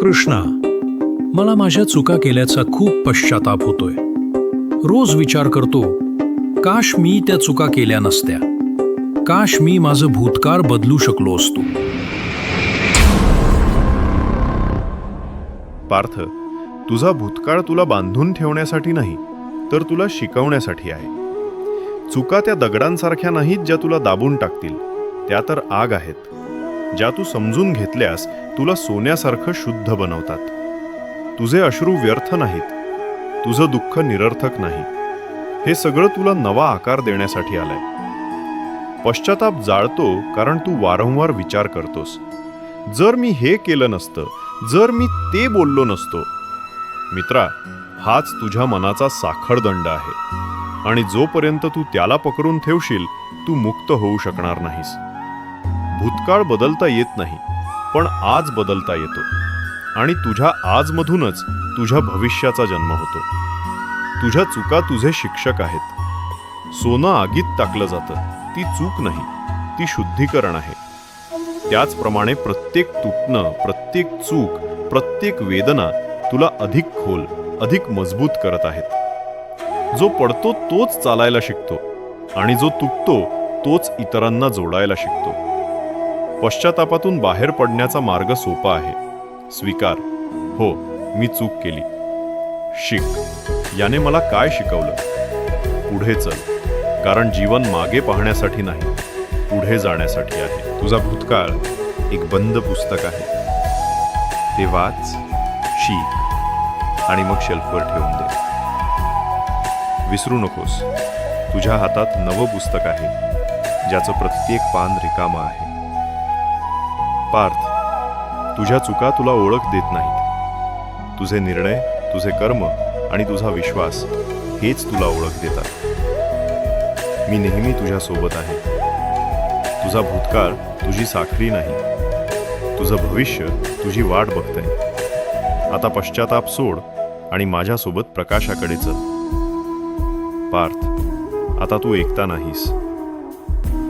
कृष्णा मला माझ्या चुका केल्याचा खूप पश्चाताप होतोय. रोज विचार करतो काश मी त्या चुका केल्या नसत्या. काश मी माझं भूतकाळ बदलू शकलो असतो. पार्थ तुझा भूतकाळ तुला बांधून ठेवण्यासाठी नाही तर तुला शिकवण्यासाठी आहे. चुका त्या दगडांसारख्या नाहीत ज्या तुला दाबून टाकतील. त्या तर आग आहेत. ज्या तू समजून घेतल्यास तुला सोन्यासारखं शुद्ध बनवतात. तुझे अश्रू व्यर्थ नाहीत. तुझं दुःख निरर्थक नाही. हे सगळं तुला नवा आकार देण्यासाठी आलंय. पश्चाताप जाळतो कारण तू वारंवार विचार करतोस. जर मी हे केलं नसतं जर मी ते बोललो नसतो. मित्रा हाच तुझ्या मनाचा साखळदंड आहे. आणि जोपर्यंत तू त्याला पकडून ठेवशील तू मुक्त होऊ शकणार नाहीस. भूतकाळ बदलता येत नाही पण आज बदलता येतो. आणि तुझ्या आजमधूनच तुझ्या भविष्याचा जन्म होतो. तुझ्या चुका तुझे शिक्षक आहेत. सोनं आगीत टाकलं जातं. ती चूक नाही ती शुद्धीकरण आहे. त्याचप्रमाणे प्रत्येक तुटणं प्रत्येक चूक प्रत्येक वेदना तुला अधिक खोल अधिक मजबूत करत आहेत. जो पडतो तोच चालायला शिकतो. आणि जो तुटतो तोच इतरांना जोडायला शिकतो. पश्चातापातून बाहेर पडण्याचा मार्ग सोपा आहे. स्वीकार. हो मी चूक केली. शिक. याने मला काय शिकवलं? पुढे चल. कारण जीवन मागे पाहण्यासाठी नाही पुढे जाण्यासाठी आहे. तुझा भूतकाळ एक बंद पुस्तक आहे. ते वाच शीख आणि मग शेल्फवर ठेवून दे. विसरू नकोस. तुझ्या हातात नवं पुस्तक आहे ज्याचं प्रत्येक पान रिकामं आहे. पार्थ तुझ्या चुका तुला ओळख देत नाहीत. तुझे निर्णय तुझे कर्म आणि तुझा विश्वास हेच तुला ओळख देतात. मी नेहमी तुझ्यासोबत आहे. तुझा भूतकाळ तुझी साखरी नाही. तुझं भविष्य तुझी वाट बघतंय. आता पश्चाताप सोड आणि माझ्यासोबत प्रकाशाकडे चल. पार्थ आता तू एकता नाहीस.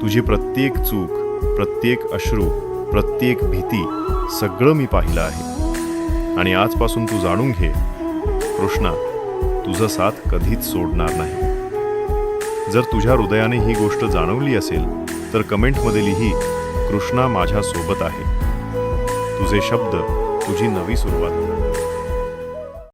तुझी प्रत्येक चूक प्रत्येक अश्रू प्रत्येक भीती सगळं मी पाहिलं आहे. आणि आजपासून तू जाणून घे कृष्णा तुझं साथ कधीच सोडणार नाही. जर तुझ्या हृदयाने ही गोष्ट जाणवली असेल तर कमेंटमध्ये लिही कृष्णा माझ्यासोबत आहे. तुझे शब्द तुझी नवी सुरुवात.